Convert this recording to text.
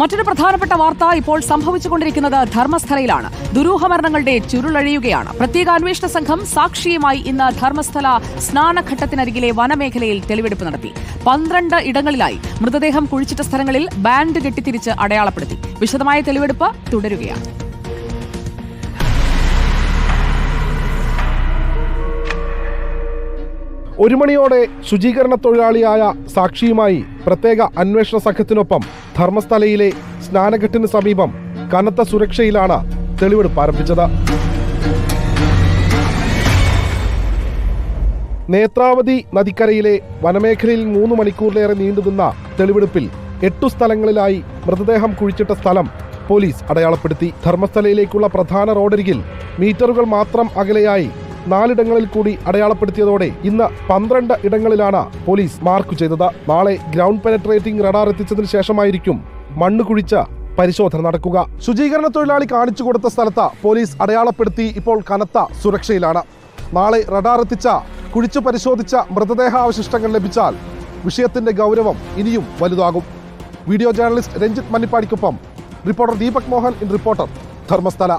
മറ്റൊരു പ്രധാനപ്പെട്ട വാർത്ത ഇപ്പോൾ സംഭവിച്ചുകൊണ്ടിരിക്കുന്നത് ധർമ്മസ്ഥലയിലാണ്. ദുരൂഹമരണങ്ങളുടെ ചുരുളഴിയുകയാണ്. പ്രത്യേക അന്വേഷണ സംഘം സാക്ഷിയുമായി ഇന്ന് ധർമ്മസ്ഥല സ്നാനഘട്ടത്തിനരികിലെ വനമേഖലയിൽ തെളിവെടുപ്പ് നടത്തി. പന്ത്രണ്ട് ഇടങ്ങളിലായി മൃതദേഹം കുഴിച്ചിട്ട സ്ഥലങ്ങളിൽ ബാൻഡ് കെട്ടിത്തിരിച്ച് അടയാളപ്പെടുത്തി. വിശദമായ തെളിവെടുപ്പ് തുടരുകയാണ്. ഒരു മണിയോടെ ശുചീകരണ തൊഴിലാളിയായ സാക്ഷിയുമായി പ്രത്യേക അന്വേഷണ സംഘത്തിനൊപ്പം ധർമ്മസ്ഥലയിലെ സ്നാനഘട്ടിന് സമീപം കനത്ത സുരക്ഷയിലാണ് തെളിവെടുപ്പ് ആരംഭിച്ചത്. നേത്രാവതി നദിക്കരയിലെ വനമേഖലയിൽ മൂന്ന് മണിക്കൂറിലേറെ നീണ്ടുനിന്ന തെളിവെടുപ്പിൽ എട്ടു സ്ഥലങ്ങളിലായി മൃതദേഹം കുഴിച്ചിട്ട സ്ഥലം പോലീസ് അടയാളപ്പെടുത്തി. ധർമ്മസ്ഥലയിലേക്കുള്ള പ്രധാന റോഡരികിൽ മീറ്ററുകൾ മാത്രം അകലെയായി നാലിടങ്ങളിൽ കൂടി അടയാളപ്പെടുത്തിയതോടെ ഇന്ന് പന്ത്രണ്ട് ഇടങ്ങളിലാണ് പോലീസ് മാർക്ക് ചെയ്തത്. നാളെ ഗ്രൗണ്ട് പെനട്രേറ്റിംഗ് റഡാർ എത്തിച്ചതിന് ശേഷമായിരിക്കും മണ്ണ് കുഴിച്ച പരിശോധന നടക്കുക. ശുചീകരണ തൊഴിലാളി കാണിച്ചു കൊടുത്ത സ്ഥലത്ത് പോലീസ് അടയാളപ്പെടുത്തി ഇപ്പോൾ കനത്ത സുരക്ഷയിലാണ്. നാളെ റഡാർ എത്തിച്ച കുഴിച്ചു പരിശോധിച്ച മൃതദേഹാവശിഷ്ടങ്ങൾ ലഭിച്ചാൽ വിഷയത്തിന്റെ ഗൗരവം ഇനിയും വലുതാകും. Video journalist Ranjith മല്ലിപ്പാടിക്കൊപ്പം reporter Deepak Mohan in reporter Dharmasthala.